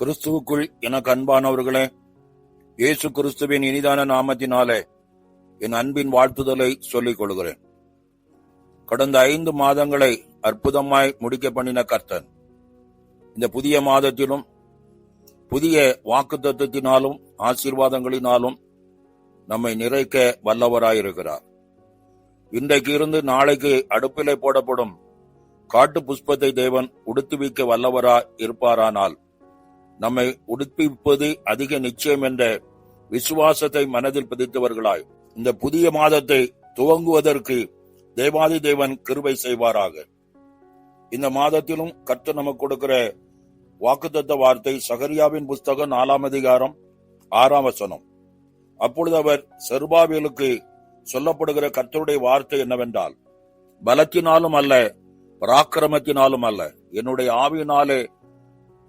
கிறிஸ்துவுக்குள் எனக்கு அன்பானவர்களே இயேசு கிறிஸ்துவின் இனிதான நாமத்தினாலே என் அன்பின் வாழ்த்துதலை சொல்லிக் கொள்கிறேன். கடந்த ஐந்து மாதங்களை அற்புதமாய் முடிக்க பண்ணின கர்த்தன் இந்த புதிய மாதத்திலும் புதிய வாக்கு தத்துவத்தினாலும் ஆசீர்வாதங்களினாலும் நம்மை நிறைக்க வல்லவராயிருக்கிறார். இன்றைக்கு இருந்து நாளைக்கு அடுப்பிலே போடப்படும் காட்டு புஷ்பத்தை தேவன் உடுத்துவிக்க வல்லவரா இருப்பாரானால் நம்மை உடுப்பிப்பது அதிக நிச்சயம் என்ற விசுவாசத்தை மனதில் பதித்தவர்களாய் இந்த புதிய மாதத்தை துவங்குவதற்கு தேவாதி தேவன் கிருபை செய்வாராக. இந்த மாதத்திலும் கர்த்தர் நமக்கு கொடுக்கிற வாக்குத்தத்த வார்த்தை சகரியாவின் புஸ்தகம் நாலாம் அதிகாரம் ஆறாம் வசனம். அப்பொழுது அவர் செருபாவியலுக்கு சொல்லப்படுகிற கர்த்தருடைய வார்த்தை என்னவென்றால் பலத்தினாலும் அல்ல பராக்கிரமத்தினாலும் அல்ல என்னுடைய ஆவியினாலே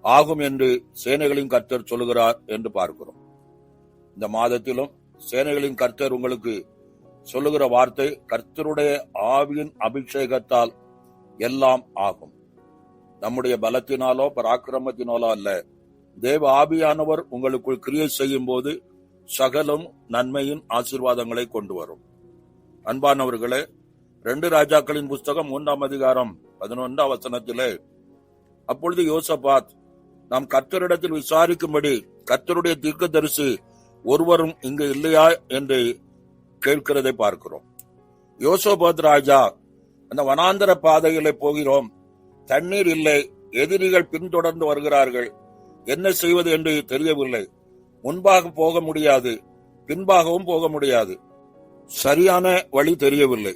ஆகும் என்று சேனைகளின் கர்த்தர் சொல்லுகிறார் என்று பார்க்கிறோம். இந்த மாதத்திலும் சேனைகளின் கர்த்தர் உங்களுக்கு சொல்லுகிற வார்த்தை கர்த்தருடைய ஆவியின் அபிஷேகத்தால் எல்லாம் ஆகும். நம்முடைய பலத்தினாலோ பராக்கிரமத்தினாலோ அல்ல. தேவ ஆவியானவர் உங்களுக்குள் கிரியை செய்யும் போது சகலும் நன்மையின் ஆசீர்வாதங்களை கொண்டு வரும். அன்பானவர்களே ரெண்டு ராஜாக்களின் புஸ்தகம் மூன்றாம் அதிகாரம் பதினொன்றாம் வசனத்திலே அப்பொழுது யோசபாத் நாம் கத்தரிடத்தில் விசாரிக்கும்படி கத்தருடைய தீர்க்க தரிசி ஒருவரும் இங்கு இல்லையா என்று கேட்கிறதை பார்க்கிறோம். யோசபாத் ராஜா அந்த வனாந்தர பாதையிலே போகிறோம். தண்ணீர் இல்லை எதிரிகள் பின்தொடர்ந்து வருகிறார்கள். என்ன செய்வது என்று தெரியவில்லை. முன்பாக போக முடியாது பின்பாகவும் போக முடியாது. சரியான வழி தெரியவில்லை.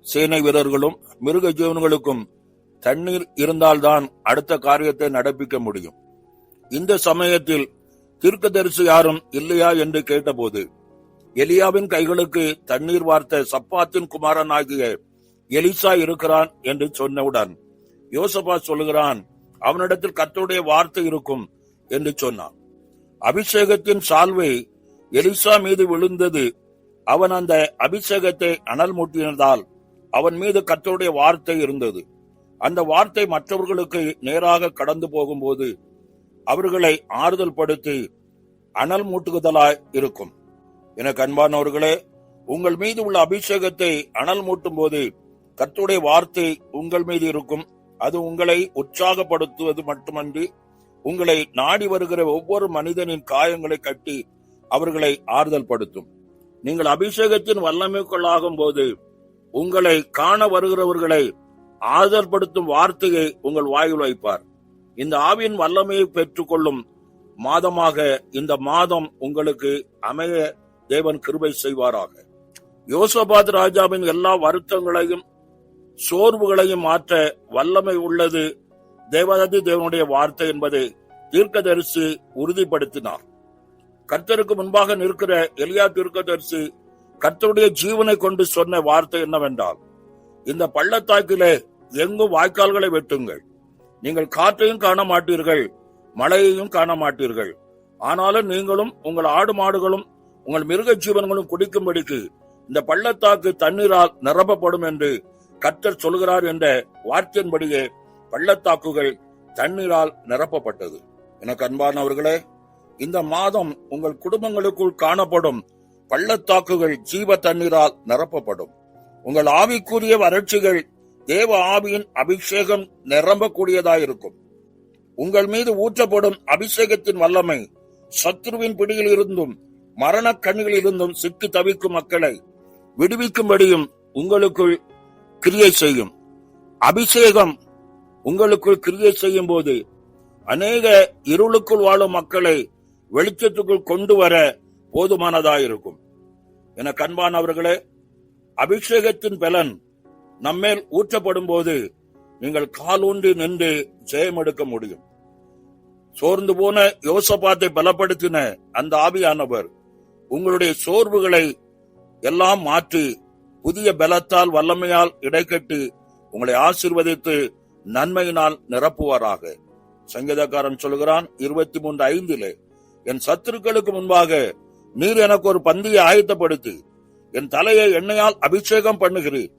சேனை வீரர்களும் மிருக ஜீவன்களுக்கும் தண்ணீர் இருந்தால்தான் அடுத்த காரியத்தை நடப்பிக்க முடியும். இந்த சமயத்தில் தீர்க்கதரிசி யாரும் இல்லையா என்று கேட்டபோது எலியாவின் கைகளுக்கு தண்ணீர் வார்த்த சப்பாத்தின் குமாரனாகிய எலிசா இருக்கிறான் என்று சொன்னவுடன் யோசபா சொல்லுகிறான் அவனிடத்தில் கர்த்தருடைய வார்த்தை இருக்கும் என்று சொன்னான். அபிஷேகத்தின் சால்வை எலிசா மீது விழுந்தது அவன் அந்த அபிஷேகத்தை அனல் மூட்டினதால் அவன் மீது கர்த்தருடைய வார்த்தை இருந்தது. அந்த வார்த்தை மற்றவர்களுக்கு நேராக கடந்து போகும்போது அவர்களை ஆறுதல் படுத்தி அனல் மூட்டுகுதலாய் இருக்கும். எனக்கு அன்பானவர்களே உங்கள் மீது உள்ள அபிஷேகத்தை அனல் மூட்டும் போது கத்துடைய வார்த்தை உங்கள் மீது இருக்கும். அது உங்களை உற்சாகப்படுத்துவது மட்டுமன்றி உங்களை நாடி வருகிற ஒவ்வொரு மனிதனின் காயங்களை கட்டி அவர்களை ஆறுதல் படுத்தும். நீங்கள் அபிஷேகத்தின் வல்லமைக்குள்ளாகும் போது உங்களை காண வருகிறவர்களை ஆறுதல் படுத்தும் வார்த்தையை உங்கள் வாயில் வைப்பார். இந்த ஆவியின் வல்லமையை பெற்றுக்கொள்ளும் மாதமாக இந்த மாதம் உங்களுக்கு அமைய தேவன் கிருபை செய்வாராக. யோசபாத் ராஜாவின் எல்லா வருத்தங்களையும் சோர்வுகளையும் மாற்ற வல்லமை உள்ளது தேவதத்தி தேவனுடைய வார்த்தை என்பதை தீர்க்கதரிசி உறுதிப்படுத்தினார். கர்த்தருக்கு முன்பாக நிற்கிற எலியா தீர்க்கதரிசி கர்த்தருடைய ஜீவனை கொண்டு சொன்ன வார்த்தை என்னவென்றால் இந்த பள்ளத்தாக்கிலே எங்கும் வாய்க்கால்களை வெட்டுங்கள். நீங்கள் காற்றையும் காண மாட்டீர்கள் மழையையும் காண மாட்டீர்கள் ஆனாலும் நீங்களும் உங்கள் ஆடு மாடுகளும் உங்கள் மிருக ஜீவன்களும் குடிக்கும்படிக்கு இந்த பள்ளத்தாக்கு தண்ணீரால் நிரப்பப்படும் என்று கர்த்தர் சொல்கிறார் என்ற வார்த்தையின்படியே பள்ளத்தாக்குகள் தண்ணீரால் நிரப்பப்பட்டது. எனக்கு அன்பானவர்களே இந்த மாதம் உங்கள் குடும்பங்களுக்குள் காணப்படும் பள்ளத்தாக்குகள் ஜீவ தண்ணீரால் நிரப்பப்படும். உங்கள் ஆவிக்குரிய வறட்சிகள் தேவ ஆவியின் அபிஷேகம் நிரம்பக்கூடியதாயிருக்கும். உங்கள் மீது ஊற்றப்படும் அபிஷேகத்தின் வல்லமை சத்ருவின் பிடியில் இருந்தும் மரண கண்ணில் இருந்தும் சிக்கி தவிக்கும் மக்களை விடுவிக்கும்படியும் உங்களுக்குள் கிரியை செய்யும். அபிஷேகம் உங்களுக்குள் கிரியை செய்யும் போது அநேக இருளுக்குள் வாழும் மக்களை வெளிச்சத்துக்குள் கொண்டு வர போதுமானதாயிருக்கும். என கண்பானவர்களே அபிஷேகத்தின் பலன் நம்மேல் ஊற்றப்படும் போது நீங்கள் காலூன்றி நின்று ஜெயம் எடுக்க முடியும். சோர்ந்து போன யோசபாத்தை பலப்படுத்தின அந்த ஆவியானவர் உங்களுடைய சோர்வுகளை எல்லாம் மாற்றி புதிய பலத்தால் வல்லமையால் இடைக்கட்டு உங்களை ஆசிர்வதித்து நன்மையினால் நிரப்புவாராக. சங்கீதக்காரன் சொல்கிறான் இருபத்தி மூன்று ஐந்திலே என் சத்துருக்களுக்கு முன்பாக நீர் எனக்கு ஒரு பந்தியை ஆயத்தப்படுத்தி. என் தலையை எண்ணெயால் அபிஷேகம் பண்ணுகிறீர்.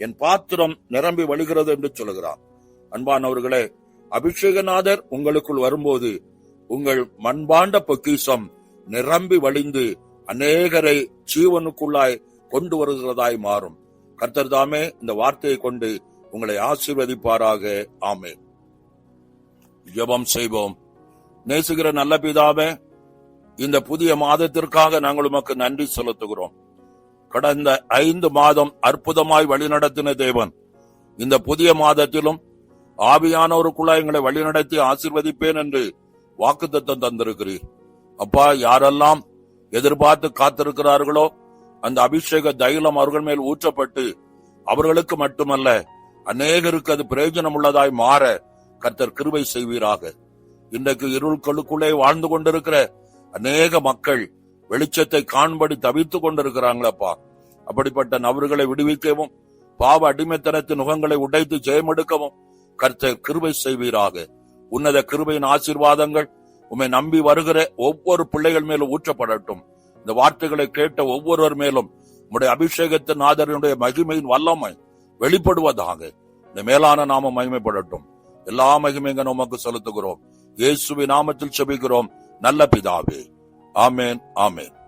என் பாத்திரம் நிரம்பி வழிகிறது என்று சொல்லுகிறான் அன்பானவர்களே அபிஷேகநாதர் உங்களுக்குள் வரும்போது உங்கள் மண்பாண்ட பொக்கிசம் நிரம்பி வழிந்து அநேகரை ஜீவனுக்குள்ளாய் கொண்டு வருகிறதாய் மாறும். கர்த்தர் தாமே இந்த வார்த்தையை கொண்டு உங்களை ஆசீர்வதிப்பாராக. ஆமே ஜபம் செய்வோம். நேசுகிற நல்ல பிதாவே இந்த புதிய மாதத்திற்காக நாங்கள் உமக்கு நன்றி செலுத்துகிறோம். கடந்த ஐந்து மாதம் அற்புதமாய் வழிநடத்தின தேவன். இந்த புதிய மாதத்திலும் ஆவியானோருக்குள்ள எங்களை வழிநடத்தி ஆசிர்வதிப்பேன் என்று வாக்குத்தத்தம் தந்திருக்கிறீர். அப்பா யாரெல்லாம் எதிர்பார்த்து காத்திருக்கிறார்களோ அந்த அபிஷேக தைலம் அவர்கள் மேல் ஊற்றப்பட்டு அவர்களுக்கு மட்டுமல்ல அநேகருக்கு அது பிரயோஜனம் உள்ளதாய் மாற கர்த்தர் கிருபை செய்வீராக. இன்றைக்கு இருள்களுக்குள்ளே வாழ்ந்து கொண்டிருக்கிற அநேக மக்கள் வெளிச்சத்தை காண்படி தவித்துக் கொண்டிருக்கிறாங்களப்பா. அப்படிப்பட்ட நபர்களை விடுவிக்கவும் பாவ அடிமைத்தனத்தின் நுகங்களை உடைத்து ஜெயமெடுக்கவும் கர்த்தர் கிருபை செய்வீராக. உன்னத கிருபையின் ஆசீர்வாதங்கள் உம்மை நம்பி வருகிற ஒவ்வொரு பிள்ளைகள் மேலும் ஊற்றப்படட்டும். இந்த வார்த்தைகளை கேட்ட ஒவ்வொருவர் மேலும் உடைய அபிஷேகத்தின் ஆதரனுடைய மகிமையின் வல்லமை வெளிப்படுவதாக. இந்த மேலான நாம மகிமைப்படட்டும். எல்லா மகிமைங்க நமக்கு செலுத்துகிறோம். இயேசுவின் நாமத்தில் செபிக்கிறோம். நல்ல பிதாவே. Amen. Amen.